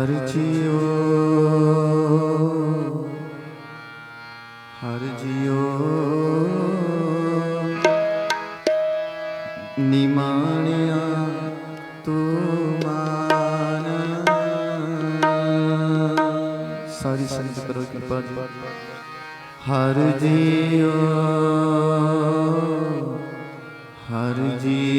ਹਰ ਜੀਉ ਹਰ ਜੀਉ ਨਿਮਾਣਿਆ ਤੂੰ ਮਾਨ ਸਾਰੀ ਸੰਤ ਕਰੋ ਕਿਰਪਾ ਜੀ। ਹਰ ਜੀਉ ਹਰ ਜੀਉ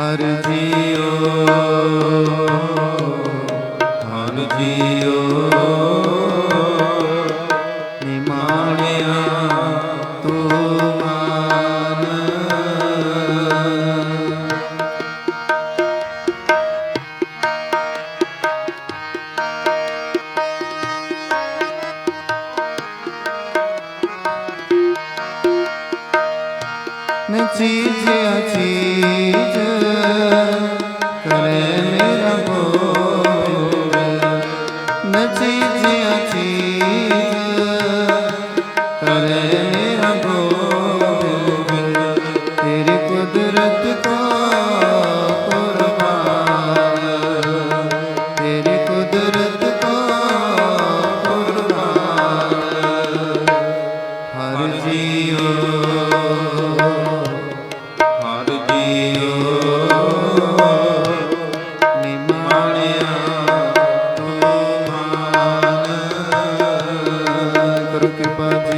ਹਰ ਜੀਓ ਹਰ ਜੀਓ। ਨਿਮਾਣਿਆ ਤੂੰ ਮਾਨ। ਨਚੀ ਜਿਆ ਚੀਜ।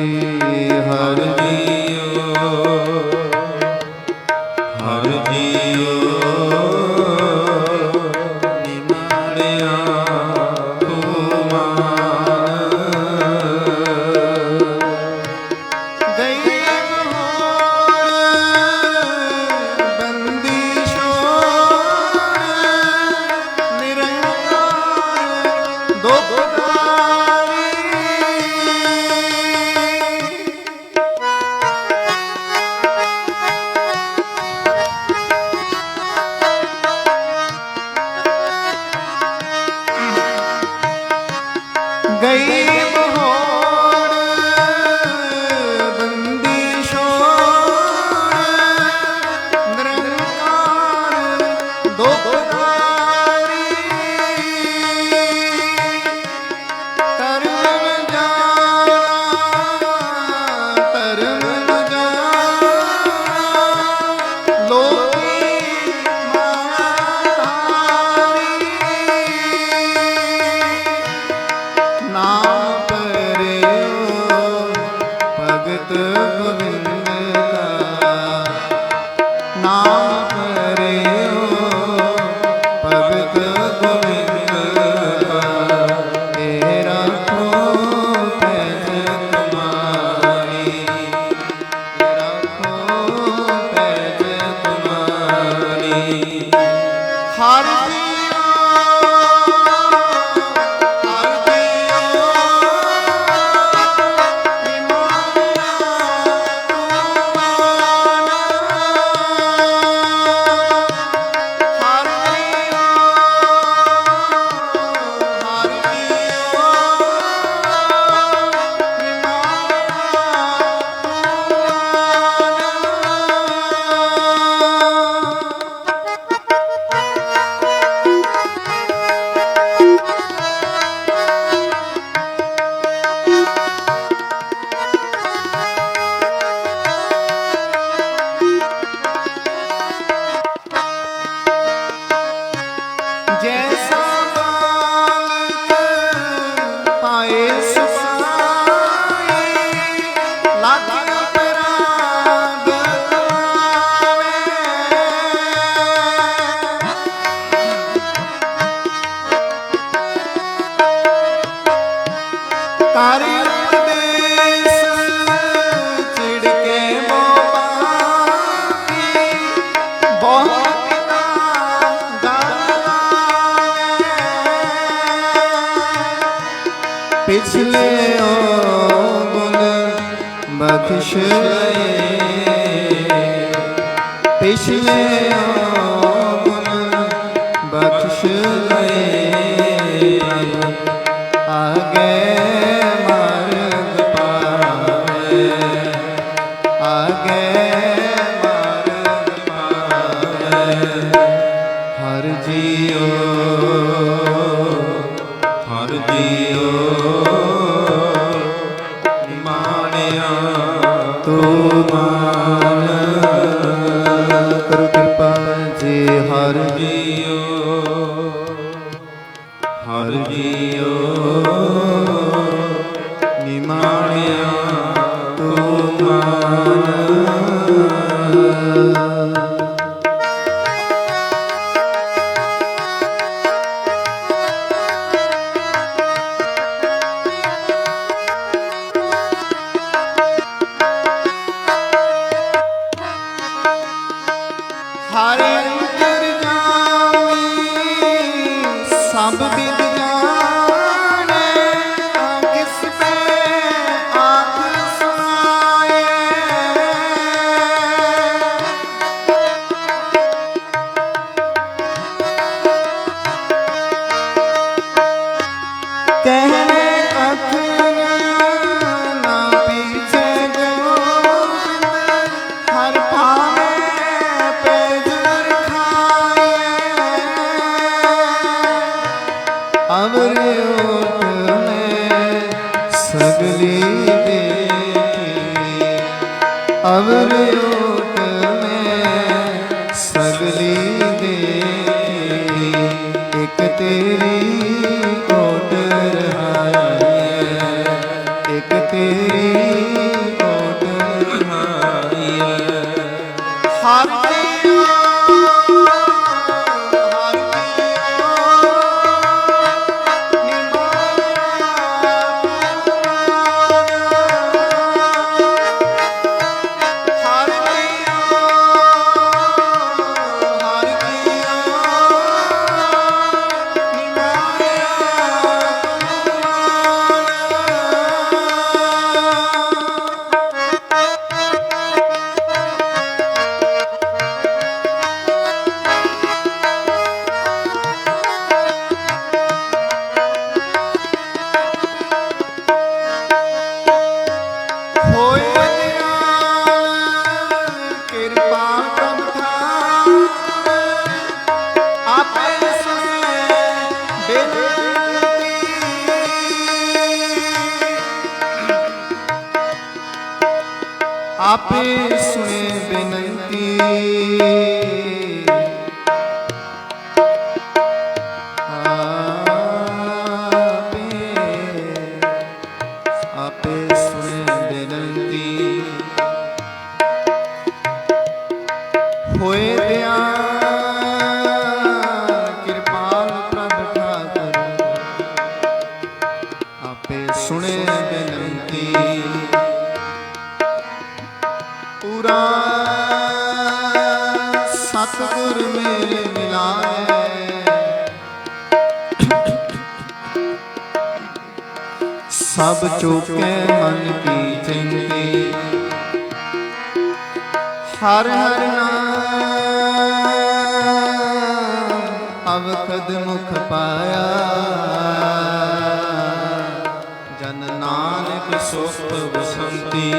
Thank. ছিলে বাক্সে পেশলে তোমার ਆਵਰ ਰੂਪ ਮੈਂ ਸਗਲੀ ਦੇਖੀ ਇੱਕ ਤੇਰੀ ਕੋਟ ਰਹਾਈ ਹੈ ਇੱਕ ਤੇਰੀ ਕੋਟ ਰਹਾਈ ਹੈ ਹੱਥ ਸੁਣੇ ਬੇਨਤੀ ਗੁਰ ਮੇਰੇ ਮਿਲਾਏ ਸਭ ਚੋਕੇ ਮਨ ਕੀ ਚਿੰਤੀ ਹਰ ਹਰ ਨਾਮ ਅਵਖਦ ਮੁਖ ਪਾਇਆ ਜਨ ਨਾਨਕ ਸੁਖ ਬਸੰਤੀ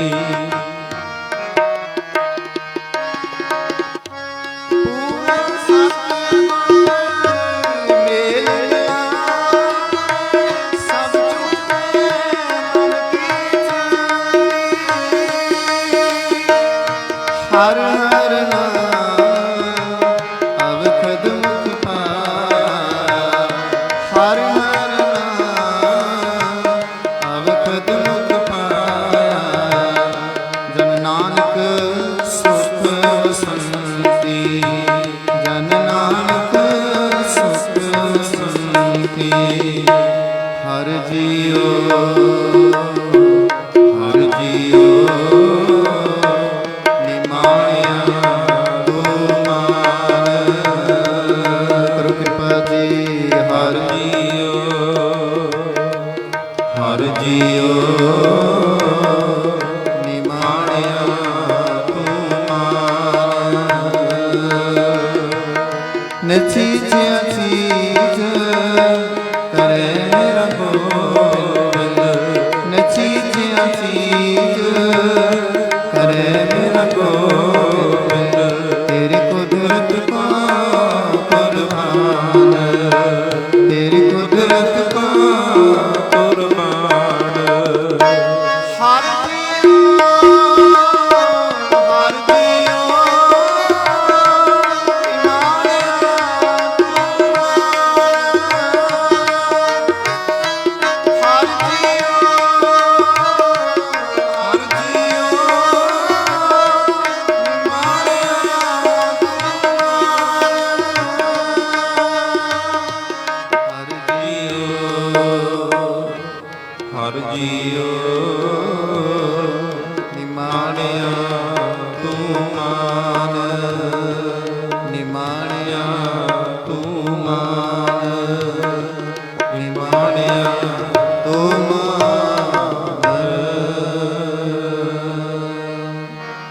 ਪ੍ਰਭ ਜੀਓ।